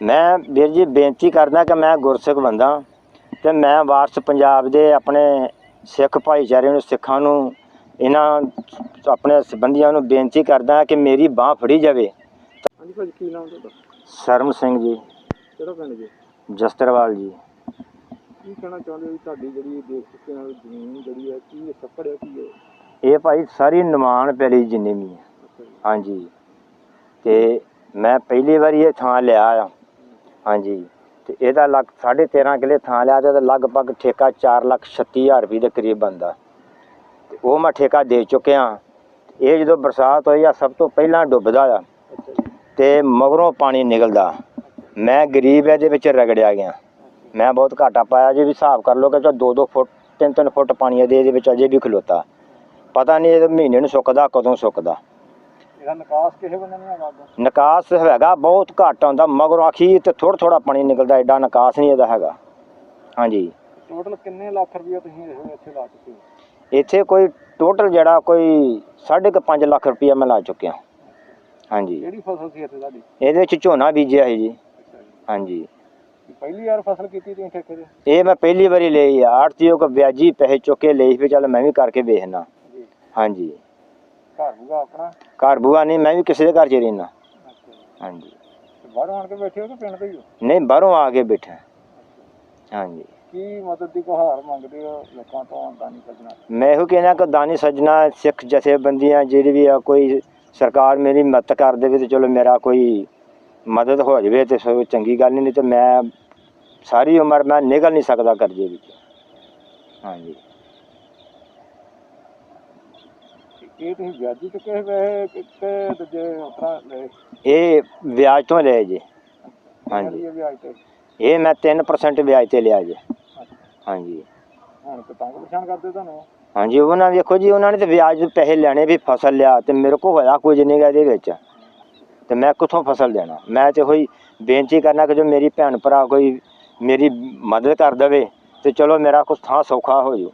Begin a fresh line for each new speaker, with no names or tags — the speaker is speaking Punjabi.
ਮੈਂ ਵੀਰ ਜੀ ਬੇਨਤੀ ਕਰਦਾ ਕਿ ਮੈਂ ਗੁਰਸਿੱਖ ਬੰਦਾ ਤੇ ਮੈਂ ਵਾਰਸ ਪੰਜਾਬ ਦੇ ਆਪਣੇ ਸਿੱਖ ਭਾਈਚਾਰੇ ਨੂੰ ਸਿੱਖਾਂ ਨੂੰ ਇਹਨਾਂ ਆਪਣੇ ਸੰਬੰਧੀਆਂ ਨੂੰ ਬੇਨਤੀ ਕਰਦਾ ਕਿ ਮੇਰੀ ਬਾਹ ਫੜੀ ਜਾਵੇ।
ਹਾਂਜੀ ਭਾਜੀ ਕੀ ਨਾਮ ਤੁਹਾਡਾ?
ਸਰਮ ਸਿੰਘ ਜੀ।
ਕਿਹੜਾ ਪਿੰਡ ਜੀ?
ਜਸਤਰਵਾਲ ਜੀ।
ਕੀ ਕਹਿਣਾ ਚਾਹੁੰਦੇ ਹੋ ਵੀ ਤੁਹਾਡੀ ਜਿਹੜੀ ਦੇਖ ਚੁੱਕੇ ਨਾਲ ਜ਼ਮੀਨ ਜਿਹੜੀ ਹੈ ਕੀ ਸੱਪੜ ਹੈ ਕੀ ਹੈ
ਇਹ ਭਾਈ ਸਾਰੀ ਨਿਮਾਣ ਪੈਲੀ ਜਿੰਨੀ ਵੀ ਹੈ।
ਜੀ।
ਹਾਂਜੀ। ਤੇ ਮੈਂ ਪਹਿਲੀ ਵਾਰੀ ਇਹ ਥਾਂ ਲਿਆ ਆ। ਹਾਂਜੀ। ਤੇ ਇਹਦਾ ਲੱਗ 13.5 ਕਿਲੇ ਥਾਂ ਲਿਆ ਤੇ ਇਹਦਾ ਲਗਭਗ ਠੇਕਾ 4,36,000 ਰੁਪਏ ਦੇ ਕਰੀਬ ਬੰਦਾ ਤੇ ਉਹ ਮੈਂ ਠੇਕਾ ਦੇ ਚੁੱਕਿਆ ਇਹ ਜਦੋਂ ਬਰਸਾਤ ਹੋਈ ਆ ਸਭ ਤੋਂ ਪਹਿਲਾਂ ਡੁੱਬਦਾ ਆ
ਅੱਛਾ
ਤੇ ਮਗਰੋਂ ਪਾਣੀ ਨਿਕਲਦਾ। ਮੈਂ ਗਰੀਬ ਇਹਦੇ ਵਿੱਚ ਰਗੜਿਆ ਗਿਆ। ਮੈਂ ਬਹੁਤ ਘਾਟਾ ਪਾਇਆ ਜੇ ਵੀ ਹਿਸਾਬ ਕਰ ਲਓ ਕਿ 2-2 ਫੁੱਟ 3-3 ਫੁੱਟ ਪਾਣੀ ਇਹਦੇ ਇਹਦੇ ਵਿੱਚ ਅਜੇ ਵੀ ਖਲੋਤਾ। ਪਤਾ ਨਹੀਂ ਇਹ ਮਹੀਨੇ ਨੂੰ ਸੁੱਕਦਾ ਕਦੋਂ ਸੁੱਕਦਾ।
ਇਹਦਾ ਨਿਕਾਸ ਕਿਸੇ ਬੰਦੇ ਨਹੀਂ ਹੈਗਾ ਅੱਗੋਂ
ਨਿਕਾਸ ਹੈਗਾ ਬਹੁਤ ਘੱਟ ਆਉਂਦਾ ਮਗਰੋਂ ਆਖੀ ਤੇ ਥੋੜਾ ਥੋੜਾ ਪਾਣੀ ਨਿਕਲਦਾ ਐਡਾ ਨਿਕਾਸ ਨਹੀਂ ਇਹਦਾ ਹੈਗਾ। ਹਾਂਜੀ।
ਟੋਟਲ ਕਿੰਨੇ ਲੱਖ ਰੁਪਏ ਤੁਸੀਂ ਇਹ ਇੱਥੇ ਲਾ ਚੁੱਕੇ ਹੋ?
ਇੱਥੇ ਕੋਈ ਟੋਟਲ ਜਿਹੜਾ ਕੋਈ 5.5 ਲੱਖ ਰੁਪਇਆ ਮੈਂ ਲਾ ਚੁੱਕਿਆ। ਹਾਂਜੀ।
ਕਿਹੜੀ ਫਸਲ ਸੀ ਇੱਥੇ ਤੁਹਾਡੀ?
ਇਹਦੇ ਵਿੱਚ ਝੋਨਾ ਬੀਜਿਆ ਹੈ ਜੀ।
ਅੱਛਾ ਜੀ।
ਹਾਂਜੀ।
ਪਹਿਲੀ ਵਾਰ ਫਸਲ ਕੀਤੀ ਤੁਸੀਂ ਠੇਕੇ ਤੇ?
ਇਹ ਮੈਂ ਪਹਿਲੀ ਵਾਰੀ ਲਈ ਆ ਆੜਤੀਓ ਕੋ ਵਿਆਜੀ ਪੈਸੇ ਚੁੱਕ ਲਈ ਵੀ ਚੱਲ ਮੈਂ ਵੀ ਕਰਕੇ ਵੇਖਣਾ
ਜੀ।
ਹਾਂਜੀ।
ਘਰ ਬੂਗਾ ਆਪਣਾ?
ਘਰ ਬੂਆ ਨਹੀਂ ਮੈਂ ਵੀ ਕਿਸੇ ਦੇ ਘਰ ਚ ਰਹਿਣਾ ਹਾਂਜੀ।
ਤੇ ਬਾਹਰੋਂ ਆਣ ਕੇ ਬੈਠੇ ਹੋ ਕਿ ਪਿੰਡ ਦੇ ਹੀ? ਹੋ
ਨਹੀਂ ਬਾਹਰੋਂ ਆ ਕੇ ਬੈਠਾ। ਹਾਂਜੀ।
ਕੀ ਮਦਦ ਦੀ ਗੁਹਾਰ ਮੰਗਦੇ ਹੋ ਲੋਕਾਂ ਤੋਂ ਨਹੀਂ ਸੱਜਣਾ?
ਮੈਂ ਇਹੋ ਕਹਿਣਾ ਕਿ ਦਾਨੀ ਸੱਜਣਾ ਸਿੱਖ ਜਥੇਬੰਦੀਆਂ ਜਿਹੜੀ ਵੀ ਆ ਕੋਈ ਸਰਕਾਰ ਮੇਰੀ ਮਦਦ ਕਰ ਦੇਵੇ ਤੇ ਚਲੋ ਮੇਰਾ ਕੋਈ ਮਦਦ ਹੋ ਜਾਵੇ ਤੇ ਸੋ ਚੰਗੀ ਗੱਲ ਨਹੀਂ ਤੇ ਮੈਂ ਸਾਰੀ ਉਮਰ ਮੈਂ ਨਿਕਲ ਨਹੀਂ ਸਕਦਾ ਕਰਜ਼ੇ ਵਿੱਚ। ਹਾਂਜੀ।
ਇਹ ਤੁਸੀਂ ਵਿਆਜੀ ਚੁੱਕੇ ਹੋਏ ਕਿਤੇ ਦੂਜੇ ਉਤਰਾ ਲਏ
ਇਹ ਵਿਆਜ ਤੋਂ ਲਿਆ ਜੀ। ਹਾਂਜੀ।
ਇਹ ਵਿਆਜ ਤੇ?
ਇਹ ਮੈਂ 3% ਵਿਆਜ ਤੇ ਲਿਆ ਜੀ। ਹਾਂਜੀ।
ਹੁਣ ਤੇ ਤੰਗ ਪਰੇਸ਼ਾਨ ਕਰਦੇ ਤੁਹਾਨੂੰ?
ਹਾਂਜੀ ਉਹਨਾਂ ਵੇਖੋ ਜੀ ਉਹਨਾਂ ਨੇ ਤੇ ਵਿਆਜ ਦੇ ਪੈਸੇ ਲੈਣੇ ਵੀ ਫਸਲ ਲਿਆ ਤੇ ਮੇਰੇ ਕੋਲ ਹੋਇਆ ਕੁਝ ਨਹੀਂ ਗਾ ਇਹਦੇ ਵਿੱਚ। ਤੇ ਮੈਂ ਕਿੱਥੋਂ ਫਸਲ ਦੇਣਾ? ਮੈਂ ਤੇ ਹੋਈ ਬੇਨਤੀ ਕਰਨਾ ਕਿ ਜੋ ਮੇਰੀ ਭੈਣ ਭਰਾ ਕੋਈ ਮੇਰੀ ਮਦਦ ਕਰ ਦੇਵੇ ਤੇ ਚਲੋ ਮੇਰਾ ਕੁਛ ਥਾਂ ਸੌਖਾ ਹੋ ਜੂ